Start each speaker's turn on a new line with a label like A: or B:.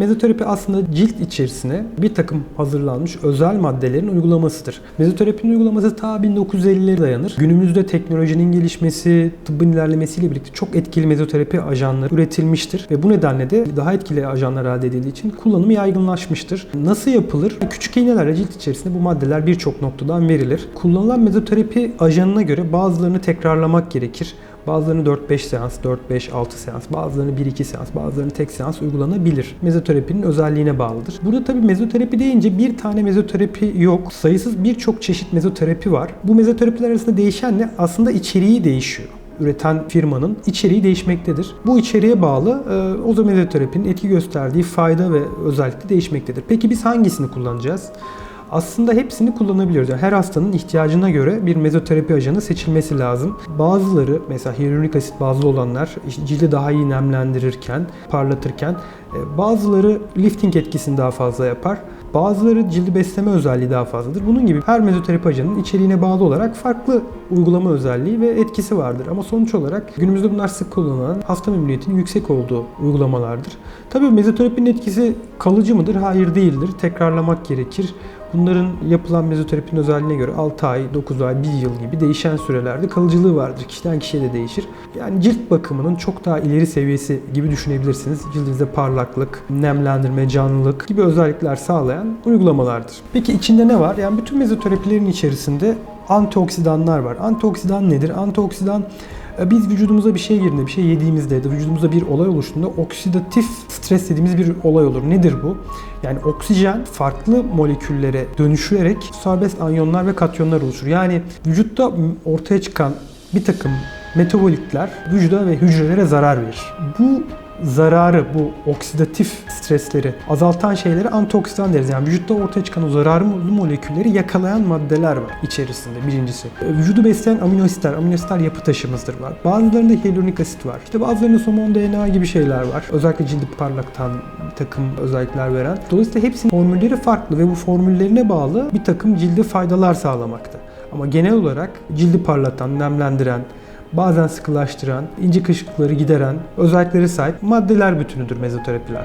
A: Mezoterapi aslında cilt içerisine bir takım hazırlanmış özel maddelerin uygulamasıdır. Mezoterapinin uygulaması ta 1950'lere dayanır. Günümüzde teknolojinin gelişmesi, tıbbın ilerlemesiyle birlikte çok etkili mezoterapi ajanları üretilmiştir ve bu nedenle de daha etkili ajanlar elde edildiği için kullanımı yaygınlaşmıştır. Nasıl yapılır? Küçük iğnelerle cilt içerisinde bu maddeler birçok noktadan verilir. Kullanılan mezoterapi ajanına göre bazılarını tekrarlamak gerekir. Bazılarını 4-5 seans, 4-5-6 seans, bazılarını 1-2 seans, bazılarını tek seans uygulanabilir. Mezoterapinin özelliğine bağlıdır. Burada tabii mezoterapi deyince bir tane mezoterapi yok. Sayısız birçok çeşit mezoterapi var. Bu mezoterapiler arasında değişen ne? Aslında içeriği değişiyor üreten firmanın içeriği değişmektedir. Bu içeriğe bağlı e, ozomezoterapinin etki gösterdiği fayda ve özellikle değişmektedir. Peki biz hangisini kullanacağız? Aslında hepsini kullanabiliyoruz. Yani her hastanın ihtiyacına göre bir mezoterapi ajanı seçilmesi lazım. Bazıları mesela hyaluronik asit bazlı olanlar cildi daha iyi nemlendirirken, parlatırken e, bazıları lifting etkisini daha fazla yapar. Bazıları cildi besleme özelliği daha fazladır. Bunun gibi her mezoterapi ajanının içeriğine bağlı olarak farklı uygulama özelliği ve etkisi vardır. Ama sonuç olarak günümüzde bunlar sık kullanılan hasta memnuniyetinin yüksek olduğu uygulamalardır. Tabii mezoterapinin etkisi kalıcı mıdır? Hayır değildir. Tekrarlamak gerekir. Bunların yapılan mezoterapinin özelliğine göre 6 ay, 9 ay, 1 yıl gibi değişen sürelerde kalıcılığı vardır. Kişiden kişiye de değişir. Yani cilt bakımının çok daha ileri seviyesi gibi düşünebilirsiniz. Cildinizde parlaklık, nemlendirme, canlılık gibi özellikler sağlayan uygulamalardır. Peki içinde ne var? Yani bütün mezoterapilerin içerisinde antioksidanlar var. Antioksidan nedir? Antioksidan biz vücudumuza bir şey girdiğinde, bir şey yediğimizde ya da vücudumuzda bir olay oluştuğunda oksidatif stres dediğimiz bir olay olur. Nedir bu? Yani oksijen farklı moleküllere dönüşerek serbest anyonlar ve katyonlar oluşur. Yani vücutta ortaya çıkan bir takım metabolitler vücuda ve hücrelere zarar verir. Bu zararı, bu oksidatif stresleri azaltan şeylere antioksidan deriz. Yani vücutta ortaya çıkan o zararlı molekülleri yakalayan maddeler var içerisinde birincisi. E, Vücudu besleyen amino asitler, amino asitler yapı taşımızdır var. Bazılarında hyaluronik asit var. İşte bazılarında somon DNA gibi şeyler var. Özellikle cildi parlaktan takım özellikler veren. Dolayısıyla hepsinin formülleri farklı ve bu formüllerine bağlı bir takım cilde faydalar sağlamakta. Ama genel olarak cildi parlatan, nemlendiren, bazen sıkılaştıran, ince kışıklıkları gideren özelliklere sahip maddeler bütünüdür mezoterapiler.